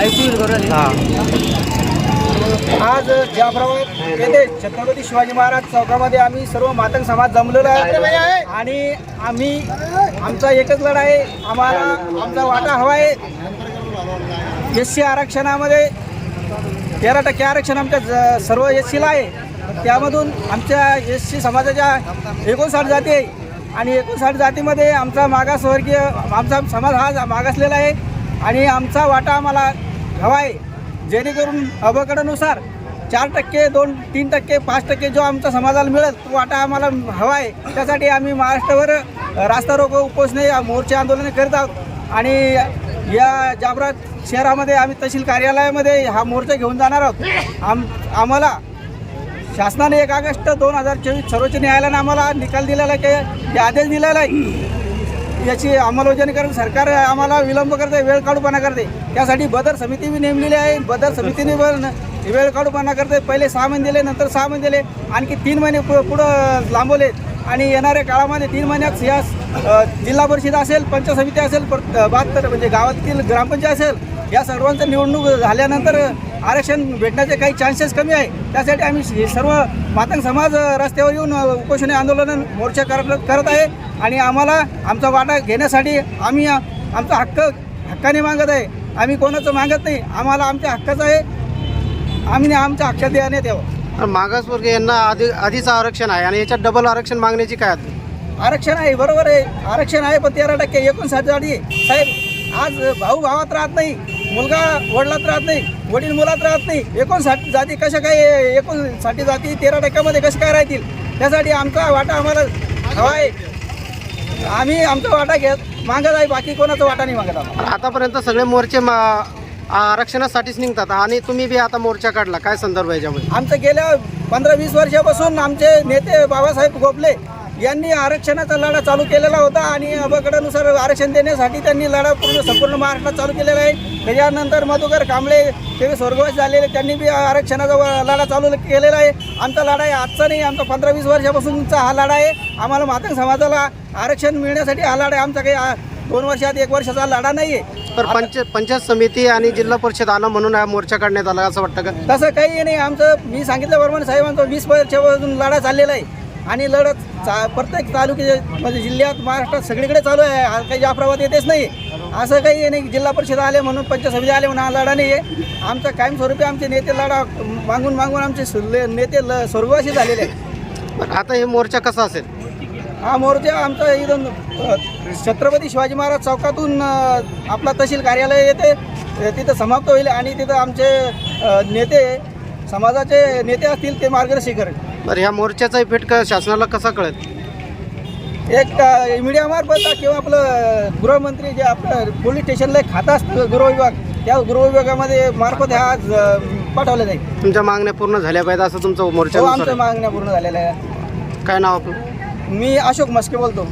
हा. आज जाफराबाद येथे छत्रपती शिवाजी महाराज चौकामध्ये आम्ही सर्व मातंग समाज जमलेलो आहे. आणि आम्ही आमचा एकच लढा आहे. आम्हाला आमचा वाटा हवा आहे. एस सी आरक्षणामध्ये तेरा टक्के आरक्षण आमच्या ज- सर्व एस सीला आहे. त्यामधून आमच्या एस सी समाजाच्या एकोणसाठ जाती आहे. आणि एकोणसाठ जातीमध्ये आमचा मागासवर्गीय आमचा समाज हा मागासलेला आहे. आणि आमचा वाटा आम्हाला हवा आहे जेणेकरून अबकडनुसार चार टक्के दोन तीन टक्के पाच टक्के जो आमचा समाजाला मिळेल तो वाटा आम्हाला हवा आहे त्यासाठी आम्ही महाराष्ट्रभर रास्ता रोको उपोषणे मोर्चे आंदोलन करत आहोत. आणि या जाफरात शहरामध्ये आम्ही तहसील कार्यालयामध्ये हा मोर्चा घेऊन जाणार आहोत. आम आम्हाला शासनाने एक ऑगस्ट दोन हजार चोवीस सर्वोच्च न्यायालयाने आम्हाला निकाल दिलेला आहे की आदेश दिलेला आहे. याची अंमलबजावणी करून सरकार आम्हाला विलंब करते वेळ काढूपणा करते. त्यासाठी बदर समिती बी नेमलेली आहे. बदर समितीने वेळ काढूपणा करते. पहिले सहा महिने दिले नंतर सहा महिने दिले. आणखी तीन महिने पु पुढं लांबवले. आणि येणाऱ्या काळामध्ये तीन महिन्यात या जिल्हा परिषद असेल पंच समिती असेल पर बहात्तर म्हणजे गावातील ग्रामपंचायत असेल या सर्वांचं निवडणूक झाल्यानंतर आरक्षण भेटण्याचे काही चान्सेस कमी आहे. त्यासाठी आम्ही सर्व मातंग समाज रस्त्यावर येऊन उपोषणे आंदोलन मोर्चा करत करत आहे. आणि आम्हाला आमचा वाटा घेण्यासाठी आम्ही आमचा हक्क हक्काने मागत आहे. आम्ही कोणाचं मागत नाही. आम्हाला आमच्या हक्काचं आहे. आम्ही आमच्या हक्कात देण्यात यावं. मागासवर्ग यांना आधी आधीच आरक्षण आहे. आणि याच्यात डबल आरक्षण मागण्याची काय? आरक्षण आहे बरोबर आहे. आरक्षण आहे पण तेरा टक्के एकोणसाठ साहेब आज भाऊ भावात राहत नाही. मुलगा वडिलात राहत नाही वडील मुलात राहत नाही. एकोणसाठ जाती कशा काय एकोणसाठी जाती तेरा टक्क्यामध्ये कशा काय राहतील? त्यासाठी आमचा वाटा आम्हाला हवा आहे. आम्ही आमचा वाटा घेत मागत आहे बाकी कोणाचा वाटा नाही मागत आम्हाला. आतापर्यंत सगळे मोर्चे आरक्षणासाठीच निघतात आणि तुम्ही बी आता मोर्चा काढला. काय संदर्भ आहे याच्यामध्ये? आमचं गेल्या पंधरा वीस वर्षापासून आमचे नेते बाबासाहेब गोपले यांनी आरक्षणाचा लढा चालू केलेला होता आणि अबकडानुसार आरक्षण देण्यासाठी त्यांनी लढा पूर्ण संपूर्ण महाराष्ट्रात चालू केलेला आहे. त्याच्यानंतर मधुकर कांबळे ते स्वर्गवास झालेले त्यांनी बी आरक्षणाचा लढा चालू केलेला आहे. आमचा लढा आहे आजचा नाही आमचा पंधरा वीस वर्षापासूनचा हा लढा आहे. आम्हाला मातंग समाजाला आरक्षण मिळण्यासाठी हा लढा आहे. आमचा काही दोन वर्षात एक वर्षाचा लढा नाही आहे तर पंच पंचायत समिती आणि जिल्हा परिषद आलं म्हणून हा मोर्चा काढण्यात आला असं वाटतं का? तसं काही नाही आमचं मी सांगितल्याप्रमाणे साहेबांचा वीस वर्षापासून लढा चाललेला आहे. आणि लढत चा प्रत्येक तालुक्याच्या म्हणजे जिल्ह्यात महाराष्ट्रात सगळीकडे चालू आहे. आज काही जाफराबाद येतेच नाही. असं काही नाही जिल्हा परिषद आले म्हणून पंचायत समिती आले म्हणून हा लढा नाही आहे आमचा कायमस्वरूपी आमचे नेते लढा मागून मागून आमचे नेते ल स्वर्गवासी झालेले आहेत. आता हे मोर्चा कसा असेल? हा मोर्चा आमचा इथून अ, छत्रपती शिवाजी महाराज चौकातून अ, आपला तहसील कार्यालय येते अ, तिथं समाप्त होईल आणि तिथं आमचे अ, नेते समाजाचे नेते असतील ते मार्गदर्शन करेल. बरं ह्या मोर्चाचा इफेक्ट का शासनाला कसा कळेल? एक मीडियामार्फत किंवा आपलं गृहमंत्री जे आपलं पोलीस स्टेशनला एक खातं असतं गृहविभाग त्या गृहविभागामध्ये मार्फत ह्या आज अ, पाठवलं जाईल. तुमच्या मागण्या पूर्ण झाल्या पाहिजे असं तुमचं मोर्चा तो आमच्या मागण्या पूर्ण झालेल्या आहे काय नाव आपलं? मी अशोक मस्के बोलतो.